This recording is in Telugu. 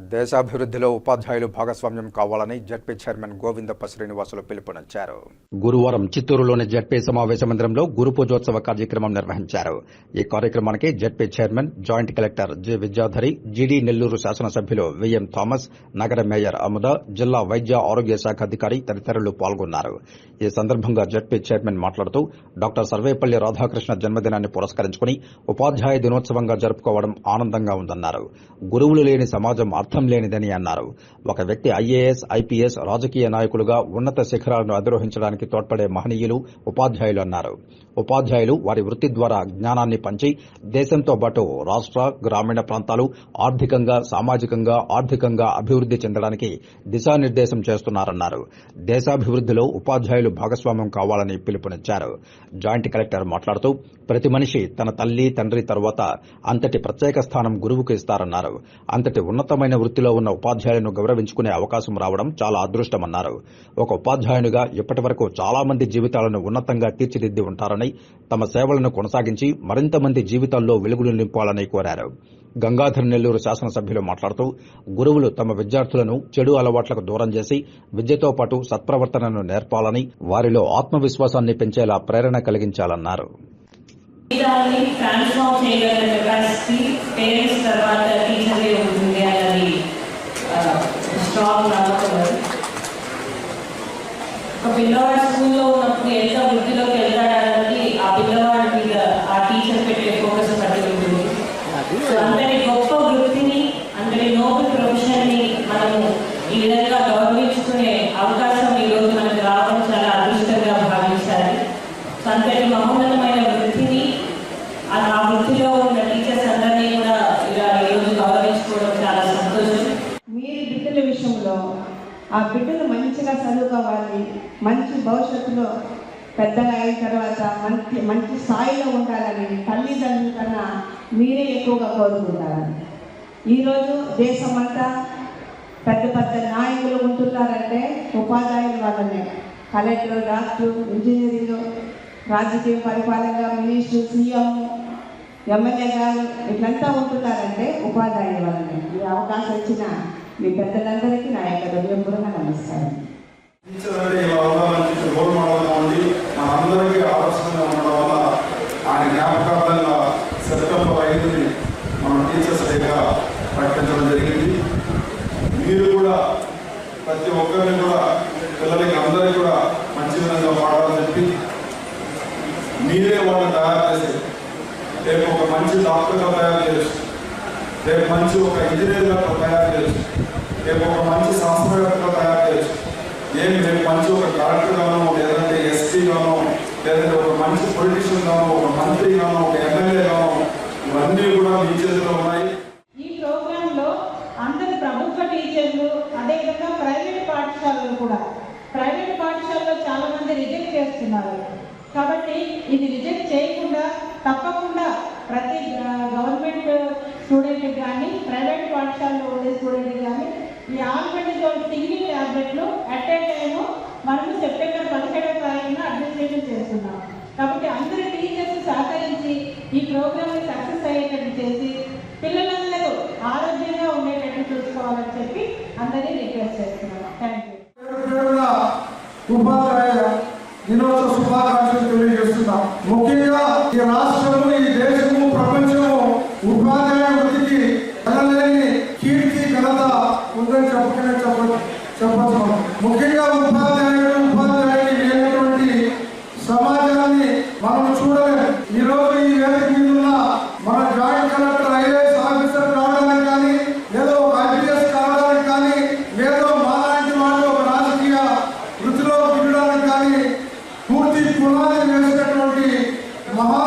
దేశాభివృద్ధిలో ఉపాధ్యాయులు భాగస్వామ్యం కావాలని జడ్పీ చైర్మన్ గోవిందప్ప శ్రీనివాసులు పిలుపునిచ్చారు. గురువారం చిత్తూరులోని జడ్పీ సమావేశ మందిరంలో గురు పూజోత్సవ కార్యక్రమం నిర్వహించారు. ఈ కార్యక్రమానికి ZP chairman joint collector J Vidyadhari జీడీ నెల్లూరు శాసనసభ్యులు విఎం థామస్ నగర మేయర్ అముద జిల్లా వైద్య ఆరోగ్య శాఖ అధికారి తదితరులు పాల్గొన్నారు. ఈ సందర్భంగా జడ్పీ చైర్మన్ మాట్లాడుతూ డాక్టర్ సర్వేపల్లి రాధాకృష్ణ జన్మదినాన్ని పురస్కరించుకుని ఉపాధ్యాయ దినోత్సవంగా జరుపుకోవడం ఆనందంగా ఉందన్నారు. గురువులు లేని సమాజం అర్థం లేనిదని అన్నారు. ఒక వ్యక్తి ఐఏఎస్ ఐపీఎస్ రాజకీయ నాయకులుగా ఉన్నత శిఖరాలను అధిరోహించడానికి తోడ్పడే మహనీయులు ఉపాధ్యాయులు అన్నారు. ఉపాధ్యాయులు వారి వృత్తి ద్వారా జ్ఞానాన్ని పంచి దేశంతో పాటు రాష్ట్ర గ్రామీణ ప్రాంతాలు ఆర్థికంగా సామాజికంగా ఆర్థికంగా అభివృద్ధి చెందడానికి దిశానిర్దేశం చేస్తున్నారన్నారు. దేశాభివృద్ధిలో ఉపాధ్యాయులు భాగస్వామ్యం కావాలని పిలుపునిచ్చారు. జాయింట్ కలెక్టర్ మాట్లాడుతూ ప్రతి మనిషి తన తల్లి తండ్రి తర్వాత అంతటి ప్రత్యేక స్థానం గురువుకు ఇస్తారన్నారు. అంతటి ఉన్నతమైన వృత్తిలో ఉన్న ఉపాధ్యాయులను గౌరవించుకునే అవకాశం రావడం చాలా అదృష్టమన్నారు. ఒక ఉపాధ్యాయునిగా ఇప్పటి వరకు చాలా మంది జీవితాలను ఉన్నతంగా తీర్చిదిద్ది ఉంటారని తమ సేవలను కొనసాగించి మరింత మంది జీవితాల్లో వెలుగులు నింపాలని కోరారు. గంగాధర్ నెల్లూరు శాసనసభ్యులు మాట్లాడుతూ గురువులు తమ విద్యార్థులను చెడు అలవాట్లకు దూరం చేసి విద్యతో పాటు సత్ప్రవర్తనను నేర్పాలని వారిలో ఆత్మవిశ్వాసాన్ని పెంచేలా ప్రేరణ కలిగించాలన్నారు. జీవితాన్ని ట్రాన్స్ఫార్మ్ చేయగల కెపాసిటీ పేరెంట్స్ తర్వాత టీచర్లే ఉంటుంది అన్నది స్ట్రాంగ్ నమ్మకం అది. ఒక పిల్లవాడు స్కూల్లో ఆ బిడ్డలు మంచిగా చదువుకోవాలి మంచి భవిష్యత్తులో పెద్దగా అయిన తర్వాత మంచి మంచి స్థాయిలో ఉండాలని తల్లిదండ్రుల కన్నా మీరే ఎక్కువగా కోరుకుంటారని. ఈరోజు దేశమంతా పెద్ద పెద్ద నాయకులు ఉంటున్నారంటే ఉపాధ్యాయుల వల్లనే కలెక్టర్ డాక్టర్ ఇంజనీరింగ్ రాజకీయ పరిపాలన మినిస్టర్ సీఎం ఎమ్మెల్యే గారు ఇట్లంతా ఉంటున్నారంటే ఉపాధ్యాయుల వల్లనే ఈ అవకాశం ఇచ్చిన మీ పెద్దలందరికీ నా యొక్క హృదయపూర్వక నమస్కారం. టీచర్ మనందరికీ ఉండడం వల్ల ఆయన జ్ఞాపకార్థంగా సెప్టెంబర్ ఐదుని మనం టీచర్స్ డేగా ప్రకటించడం జరిగింది. మీరు కూడా ప్రతి ఒక్కరిని కూడా పిల్లలకి అందరికీ కూడా మంచి విధంగా పాడాలని చెప్పి మీరే వాళ్ళని తయారు చేసి రేపు ఒక మంచి డాక్టర్గా తయారు చేసి రేపు మంచి ఒక ఇంజనీర్గా తయారు చేయొచ్చు. రేపు ఒక మంచి శాస్త్రవేత్తగా తయారు చేయొచ్చు. ఏమి రేపు మంచి ఒక కలెక్టర్గానో లేదంటే ఎస్పీగానో లేదంటే ఒక మంచి పొలిటీషియన్గానో ఒక మంత్రిగానో ఒక ఎమ్మెల్యేగానో ఇవన్నీ కూడా మీ చేతిలో ఉన్నాయి. ఈ ప్రోగ్రాంలో అందరు ప్రభుత్వ టీచర్లు అదేవిధంగా ప్రైవేట్ పాఠశాలలు కూడా. ప్రైవేట్ పాఠశాలలో చాలా మంది రిజెక్ట్ చేస్తున్నారు. కాబట్టి ఇది రిజెక్ట్ చేయకుండా తప్పకుండా ప్రతి గవర్నమెంట్ స్టూడెంట్ కానీ ప్రైవేట్ పాఠశాలలో ఉండే స్టూడెంట్ కానీ ఈ ఆల్బెండజోల్ సింగిల్ ట్యాబ్లెట్లు అట్ ఏ టైము మనము సెప్టెంబర్ పదిహేడవ తారీఖున అడ్మినిస్ట్రేషన్ చేస్తున్నాం. కాబట్టి అందరి టీచర్స్ సహకరించి ఈ ప్రోగ్రామ్ని సక్సెస్ అయ్యేటట్టు చేసి పిల్లలందరూ ఆరోగ్యంగా ఉండేటట్టు చూసుకోవాలని చెప్పి అందరినీ రిక్వెస్ట్ చేస్తున్నాం. థ్యాంక్ యూ పేరు పేరున ఉపాధ్యాయ దినోత్సవ శుభాకాంక్షలు తెలియజేస్తున్నాం ముఖ్యంగా ఈ రాష్ట్రము ఈ దేశము ప్రపంచము ఉపాధ్యాయ వృత్తికి ఎనలేని కీర్తి ఘనత ఉందని చెప్పకనే చెప్ప చెప్పచ్చు మనం. ముఖ్యంగా ఉపాధ్యాయుడు ఉపాధ్యాయుడు లేనటువంటి సమాజాన్ని మనం చూడలేము ఈ రోజు ఈ వేదిక మీద ఉన్న మన జాయింట్ కలెక్టర్ ఐఏఎస్ ఆఫీసర్ కావడానికి కానీ లేదా ఒక ఐపీఎస్ కావడానికి కానీ లేదా మాలాంటి వాళ్ళు ఒక రాజకీయ వృత్తిలో దిగడానికి వేసినటువంటి మహా